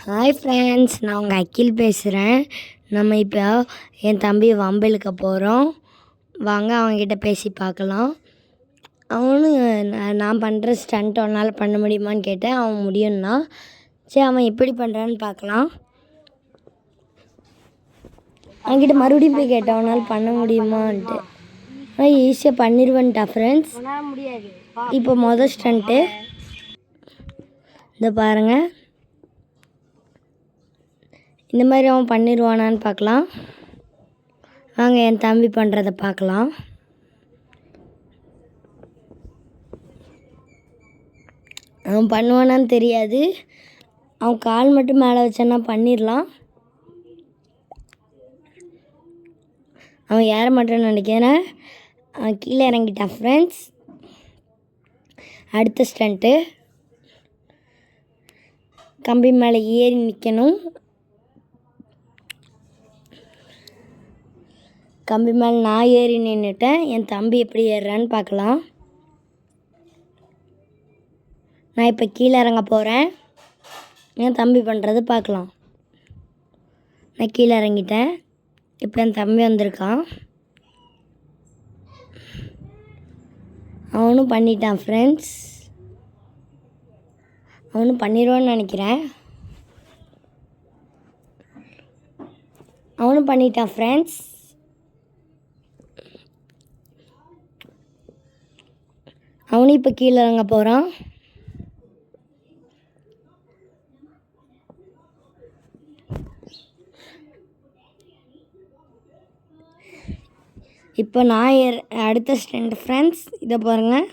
Hi friends நான் உங்கள் அக்கில் பேசுகிறேன் நம்ம இப்போ என் தம்பி வம்பிழுக்க போகிறோம் வாங்க அவன்கிட்ட பேசி பார்க்கலாம். அவனும் நான் நான் பண்ணுற ஸ்டண்ட் உன்னால் பண்ண முடியுமான்னு கேட்டேன். அவன் முடியும்னா சரி அவன் எப்படி பண்ணுறான்னு பார்க்கலாம். அவன்கிட்ட மறுபடியும் போய் கேட்டேன் அவனால் பண்ண முடியுமான்ட்டு. அவன் ஈஸியாக பண்ணிடுவேன்ட்டா ஃப்ரெண்ட்ஸ் இப்போ மொதல் ஸ்டண்ட்டு இந்த பாருங்கள் இந்த மாதிரி அவன் பண்ணிடுவானான்னு பார்க்கலாம். வாங்க என் தம்பி பண்ணுறத பார்க்கலாம். அவன் பண்ணுவானான்னு தெரியாது. அவன் கால் மட்டும் மேலே வச்சானா பண்ணிடலாம். அவன் ஏற மாட்டான்னு நினைக்கிறேன். அவன் கீழே இறங்கிட்டான் ஃப்ரெண்ட்ஸ் அடுத்த ஸ்டண்ட்டு கம்பி மேலே ஏறி நிற்கணும் கம்பி மேலே நான் ஏறி நின்றுட்டேன் என் தம்பி எப்படி ஏறுறான்னு பார்க்கலாம். நான் இப்போ கீழே இறங்க போகிறேன் என் தம்பி பண்ணுறது பார்க்கலாம். நான் கீழே இறங்கிட்டேன். இப்போ என் தம்பி வந்திருக்கான். அவனும் பண்ணிட்டான் ஃப்ரெண்ட்ஸ் அவனும் பண்ணிடுவான்னு நினைக்கிறேன். அவனும் பண்ணிட்டான் ஃப்ரெண்ட்ஸ் அவனும் இப்போ கீழே இறங்க போகிறான் இப்போ நான் ஏற- அடுத்த ஸ்டெண்ட் ஃப்ரெண்ட்ஸ் இதை பாருங்கள்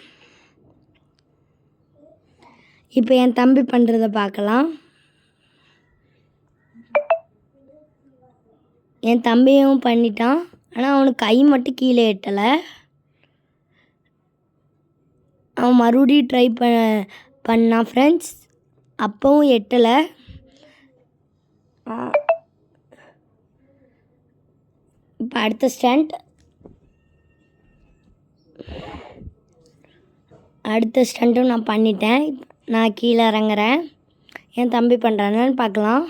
இப்போ என் தம்பி பண்ணுறத பார்க்கலாம் என் தம்பியும் பண்ணிட்டான் ஆனால் அவனுக்கு கை மட்டும் கீழே எட்டலை. அவன் மறுபடியும் ட்ரை ப பண்ணான் ஃப்ரெண்ட்ஸ் அப்பவும் எட்டலை. இப்போ அடுத்த ஸ்டண்ட் அடுத்த ஸ்டண்ட்டும் நான் பண்ணிட்டேன். நான் கீழே இறங்குறேன். என் தம்பி பண்ணுறானு பார்க்கலாம்.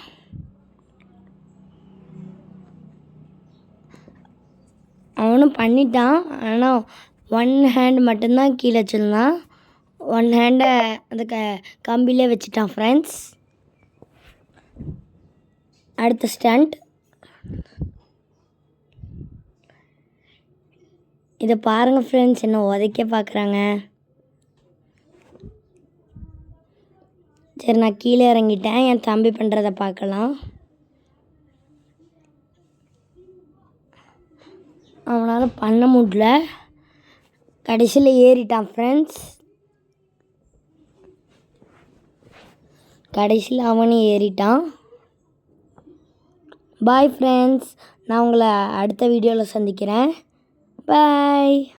அவனும் பண்ணிட்டான். ஆனால் ஒன் ஹேண்ட் மட்டும்தான் கீழே வச்சிருந்தான் ஒன் ஹேண்டை அந்த க கம்பிலே வச்சுட்டான் ஃப்ரெண்ட்ஸ் அடுத்த ஸ்டண்ட் இதை பாருங்கள் ஃப்ரெண்ட்ஸ் என்ன உதைக்க பார்க்குறாங்க. சரி நான் கீழே இறங்கிட்டேன். என் தம்பி பண்ணுறத பார்க்கலாம். அவனால் பண்ண முடியல. கடைசியில் ஏறிட்டான் ஃப்ரெண்ட்ஸ் கடைசியில் அவனே ஏறிட்டான். பாய் ஃப்ரெண்ட்ஸ் நான் உங்களை அடுத்த வீடியோவில் சந்திக்கிறேன். பாய்